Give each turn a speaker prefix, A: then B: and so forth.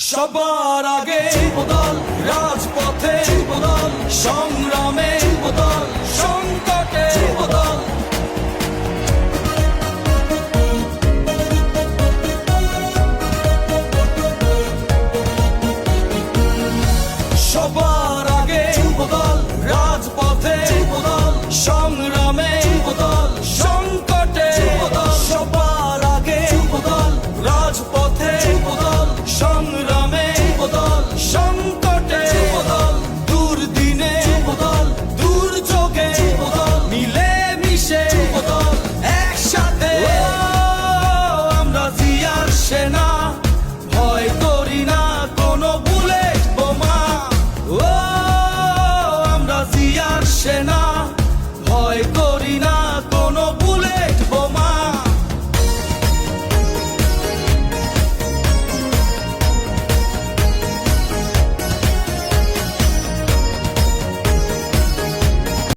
A: সবার আগে রাজপথে বদল সংগ্রামে llenar.